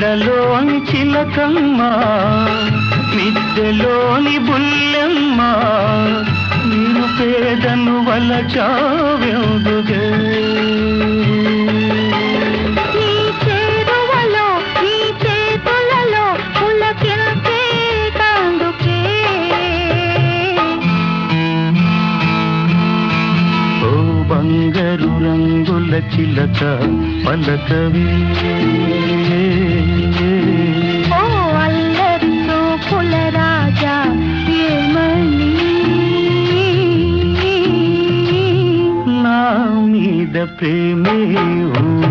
మెడలోని చిలకమ్మ మిద్దెలోని బుల్లెమ్మ నేను పేదను వలచావ్యందుగే బంగారు రంగుల చిలక పలకవే प्रेमी हूँ।